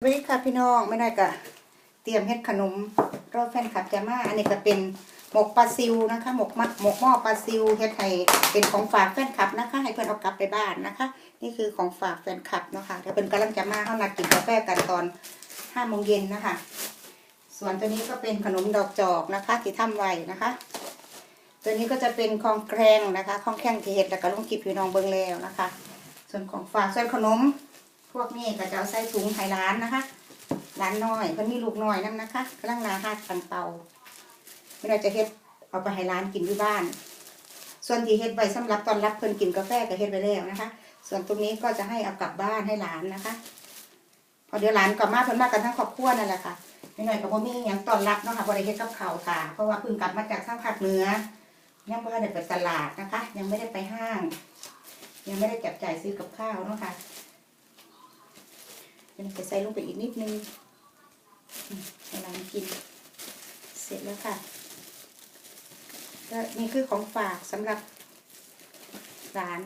สวัสดีค่ะพี่น้องไม่น่อยก็เตรียมเฮ็ดขนมรอแฟนคลับจะมาอันนี้ก็เป็นหมกปลาซิวนะคะหมกมหมกหม้อปลาซิวเฮ็ดให้เป็นของฝากแฟนคลับนะคะ ให้เพื่อนเอากลับไปบ้านนะคะ นี่คือของฝากแฟนคลับเนาะคะเดี๋ยวเพิ่นกำลังจะมาเข้านัดกินกาแฟกันตอนห้าโมงเย็นนะคะ ส่วนตัวนี้ก็เป็นขนมดอกจอกนะคะ ที่ทำไว้นะคะ ตัวนี้ก็จะเป็นของแกรงนะคะของแข้งที่เฮ็ดแล้วก็ลงกิบพี่น้องเบิ่งแล้วนะคะ ส่วนของฝากส่วนขนม พวกนี้ก็จะเอาใส่ถุงไห้ร้านนะคะร้านน้อยเพิ่นมีลูกน้อยนั่นนะคะกำลังนาฮัดปังเตาไม่ได้จะเฮ็ดเอาไปให้ร้านกินที่บ้าน ส่วนที่เฮ็ดไว้สำหรับตอนรับเพิ่นกินกาแฟก็เฮ็ดไปแล้วนะคะ ส่วนตรงนี้ก็จะให้เอากลับบ้านให้หลานนะคะพอเดี๋ยวหลานกลับมาเพิ่นมากันทั้งครอบครัวนั่นแหละค่ะไม่หน่อยกับพ่อมีหยังตอนรับเนาะค่ะบ่ได้เฮ็ดกับข้าวค่ะ เพราะว่าเพิ่งกลับมาจากทางภาคเหนือ ยังบ่ได้ไปตลาดนะคะ ยังไม่ได้ไปห้าง ยังไม่ได้จับจ่ายซื้อกับข้าวเนาะค่ะ มันจะใส่ลงไปอีกนิดนึงอืมเวลากิน เสร็จแล้วค่ะก็นี่คือของฝากสำหรับร้าน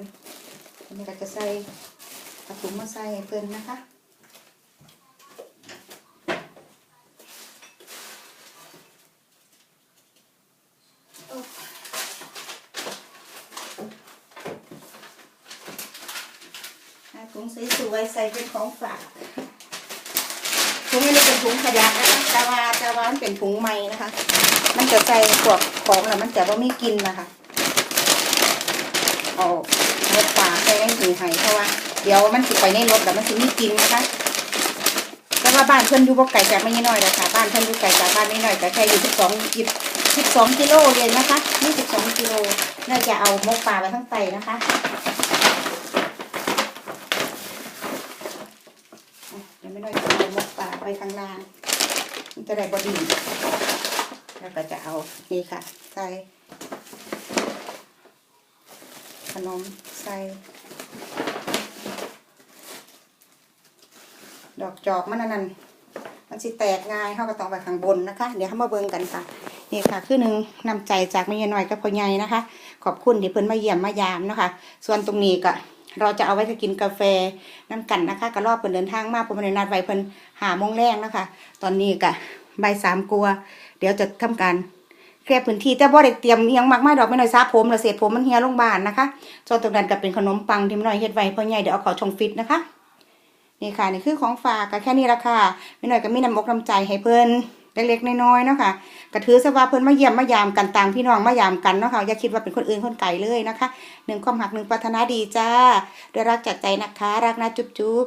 อันนี้ก็จะใส่กระถุงมาใส่เพิ่นนะคะถุงสวยๆใส่เป็นของฝาก ถุงนี้เป็นถุงขยะนะคะแต่ว่าแต่ว่ามันเป็นถุงใหม่นะคะ มันจะใส่พวกของแล้วมันจะว่าไม่กินนะคะเอาเม็ดฝาใส่ในถุงไห้เพราะว่าเดี๋ยวมันสิไปในรถแล้วมันสิไม่กินนะคะแต่ว่าบ้านเพื่อนอยู่บ่ไก่จากไม่น้อยเลยค่ะบ้านเพื่อนอยู่ไก่จากบ้านไม่น้อยแต่แค่อยู่สิบสองยิบสิบสองกิโลเองนะคะนี่สิบสองกิโลน่าจะเอามกปลาไปทั้งไตนะคะ ยัง ไม่ได้จะเอามกปลาไปข้างล่าง มันจะได้บอดีแล้วก็จะเอานี่ค่ะ ใส่ขนมใส่ดอกจอกมันนั่นมันสิแตกง่ายเข้าก็ต้องไปข้างบนนะคะ เดี๋ยวเขามาเบิ่งกันค่ะนี่ค่ะคือหนึ่งนำใจจากแม่ยายน้อยกับพ่อใหญ่นะคะ ขอบคุณที่เพิ่นมาเยี่ยมมายามนะคะ ส่วนตรงนี้ก็ เราจะเอาไว้จะกินกาแฟน้ำกันนะคะก็รอบเพิ่นเดินทางมาผมได้นัดไว้เพิ่นหาโมงแรงนะคะ ตอนนี้ก็บ่ายสามกลัว เดี๋ยวจะทำการเคลียร์พื้นที่แต่บ่ได้เตรียมยังมากไมายดอกไม่น้อยซาผมแล้วเศษผมมันเหี่ยลงบานนะคะส่วนตรงนั้นก็เป็นขนมปังที่ไม่น้อยเฮ็ดไว้พ่อใหญ่เดี๋ยวเอาขอชงฟิตนะคะนี่ค่ะนี่คือของฝากก็แค่นี้ละค่ะไม่น้อยก็มีน้ำอกน้ำใจให้เพิ่น เล็กๆน้อยๆเนาะค่ะกระถือสว่าเพิ่นมาเยี่ยมมายามกันต่างพี่น้องมายามกันเนาะค่ะอย่าคิดว่าเป็นคนอื่นคนไกลเลยนะคะหนึ่งความหักหนึ่งปรารถนาดีจ้าด้วยรักจากใจนะคะ รักนะจุ๊บจุ๊บ